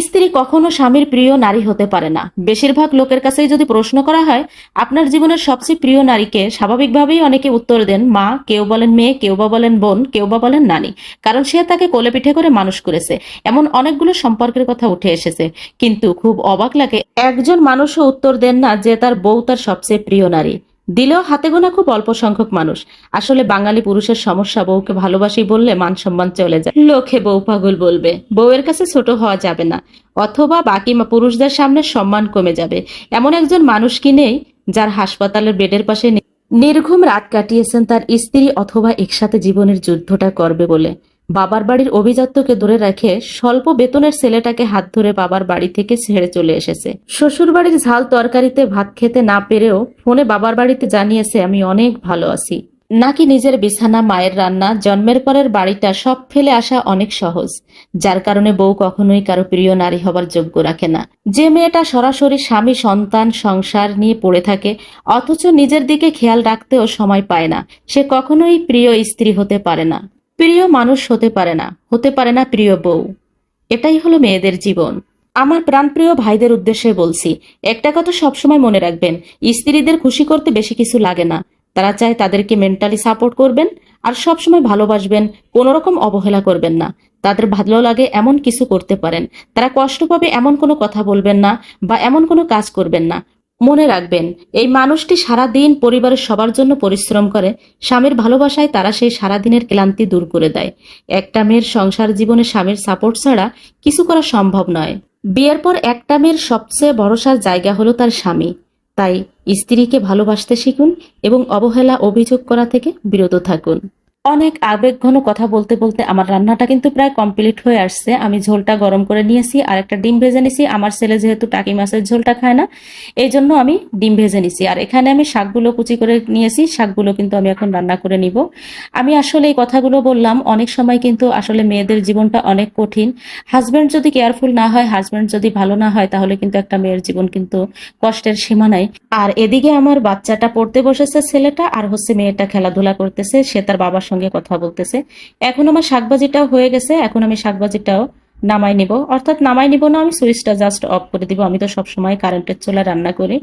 স্ত্রী কখনো স্বামীর প্রিয় নারী হতে পারে না। বেশিরভাগ লোকের কাছেই যদি প্রশ্ন করা হয়, আপনার জীবনের সবচেয়ে প্রিয় নারীকে স্বাভাবিকভাবেই অনেকে উত্তর দেন, মা, কেউ বলেন মেয়ে, কেউ বা বলেন বোন, কেউ বা বলেন নানি। কারণ সে তাকে কোলে পিঠে করে মানুষ করেছে। এমন অনেকগুলো সম্পর্কের কথা উঠে এসেছে। কিন্তু খুব অবাক লাগে, একজন মানুষও উত্তর দেন না যে তার বউ তার সবচেয়ে প্রিয় নারী। দিলেও হাতে গোনা খুব অল্প সংখ্যক মানুষ। আসলে বাঙালি পুরুষের সমস্যা, বউকে ভালোবাসি বললে মান সম্মান চলে যায়। লোকে বউ পাগল বলবে, বউয়ের কাছে ছোট হওয়া যাবে না, অথবা বাকি পুরুষদের সামনে সম্মান কমে যাবে। এমন একজন মানুষ কি নেই, যার হাসপাতালের বেডের পাশে নির্ঘুম রাত কাটিয়েছেন তার স্ত্রী অথবা একসাথে জীবনের যুদ্ধটা করবে বলে। বাবার বাড়ির অভিজাত্যকে ধরে রেখে স্বল্প বেতনের ছেলেটাকে হাত ধরে বাবার বাড়ি থেকে ছেড়ে চলে এসেছে। শ্বশুর বাড়ির ঝাল তরকারিতে ভাত খেতে না পেরেও ফোনে বাবার বাড়িতে জানিয়েছে, আমি অনেক ভালো আছি। নাকি নিজের বিছানা, মায়ের রান্না, জন্মের পরের বাড়িটা সব ফেলে আসা অনেক সহজ, যার কারণে বউ কখনোই কারও প্রিয় নারী হবার যোগ্য রাখে না। যে মেয়েটা সরাসরি স্বামী, সন্তান, সংসার নিয়ে পড়ে থাকে, অথচ নিজের দিকে খেয়াল রাখতেও সময় পায় না। সে কখনোই প্রিয় স্ত্রী হতে পারে না। প্রিয় মানুষ হতে পারে না, হতে পারে না প্রিয় বউ। এটাই হলো মেয়েদের জীবন। আমার প্রাণপ্রিয় ভাইদের উদ্দেশ্যে বলছি, একটা কথা সবসময় মনে রাখবেন, স্ত্রীদের খুশি করতে বেশি কিছু লাগে না। তারা চায় তাদেরকে মেন্টালি সাপোর্ট করবেন আর সবসময় ভালোবাসবেন কোনো রকম অবহেলা করবেন না। তাদের ভালো লাগে এমন কিছু করতে পারেন। তারা কষ্ট পাবে এমন কোনো কথা বলবেন না বা এমন কোনো কাজ করবেন না। মনে রাখবেন, এই মানুষটি সারা দিন পরিবারের সবার জন্য পরিশ্রম করে, স্বামীর ভালোবাসায় তারা সেই সারাদিনের ক্লান্তি দূর করে দেয়। একটা মেয়ের সংসার জীবনে স্বামীর সাপোর্ট ছাড়া কিছু করা সম্ভব নয়। বিয়ের পর একটা মেয়ের সবচেয়ে ভরসার জায়গা হলো তার স্বামী। তাই স্ত্রীকে ভালোবাসতে শিখুন এবং অবহেলা, অভিযোগ করা থেকে বিরত থাকুন। অনেক আবেগ ঘন কথা বলতে বলতে আমার রান্নাটা কিন্তু প্রায় কমপ্লিট হয়ে আসছে। আমি ঝোলটা গরম করে নিয়েছি, আর একটা ডিম ভেজে নিছি। আমার ছেলে যেহেতু টাকি মাছের ঝোলটা খায় না, এই জন্য আমি ডিম ভেজে নিছি। আর এখানে আমি শাকগুলো কুচি করে নিয়েছি, শাকগুলো কিন্তু আমি এখন রান্না করে নিব। আমি আসলে এই কথাগুলো বললাম, অনেক সময় কিন্তু আসলে মেয়েদের জীবনটা অনেক কঠিন। হাজব্যান্ড যদি কেয়ারফুল না হয় হাজব্যান্ড যদি ভালো না হয়, তাহলে কিন্তু একটা মেয়ের জীবন কিন্তু কষ্টের সীমা নাই। আর এদিকে আমার বাচ্চাটা পড়তে বসেছে ছেলেটা, আর হচ্ছে মেয়েটা খেলাধুলা করতেছে, সে তার বাবার সঙ্গে কথা বলতেছে। এখন আমার শাকবাজিটাও হয়ে গেছে, এখন আমি শাকবাজিটাও নামাই নিব। অর্থাৎ নামাই নিব না, আমি সুইচটা জাস্ট অফ করে দিব। আমি তো সবসময় কারেন্টের চুলা রান্না করি।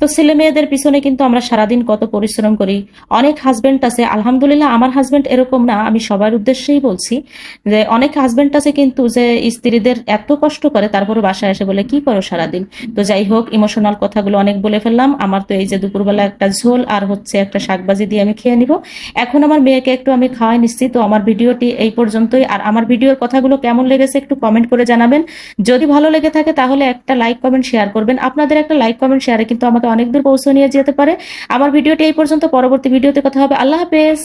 তো ছেলে মেয়েদের পিছনে কিন্তু আমরা সারাদিন কত পরিশ্রম করি। অনেক হাজবেন্ড আছে, আলহামদুলিল্লাহ আমার হাজবেন্ড এরকম না, আমি সবার উদ্দেশ্যেই বলছি যে অনেক হাজবেন্ড আছে কিন্তু যে স্ত্রীদের এত কষ্ট করে তারপরে বাসায় এসে বলে, কি করো সারাদিন? তো যাই হোক ইমোশনাল কথাগুলো অনেক বলে ফেললাম। আমার তো এই যে দুপুরবেলা একটা ঝোল আর হচ্ছে একটা শাকবাজি দিয়ে আমি খেয়ে নিব। এখন আমার মেয়েকে একটু আমি খাওয়াই নিচ্ছি, তো আমার ভিডিওটি এই পর্যন্তই। আর আমার ভিডিওর কথাগুলো কেমন লেগেছে একটু কমেন্ট করে জানাবেন। যদি ভালো লেগে থাকে তাহলে একটা লাইক কমেন্ট শেয়ার করবেন। আপনাদের একটা লাইক কমেন্ট শেয়ারে কিন্তু আমাকে অনেক দূর পৌঁছে নিয়ে যেতে পারে। আমার ভিডিওটি এই পর্যন্ত। পরবর্তী ভিডিওতে কথা হবে। আল্লাহ হাফেজ।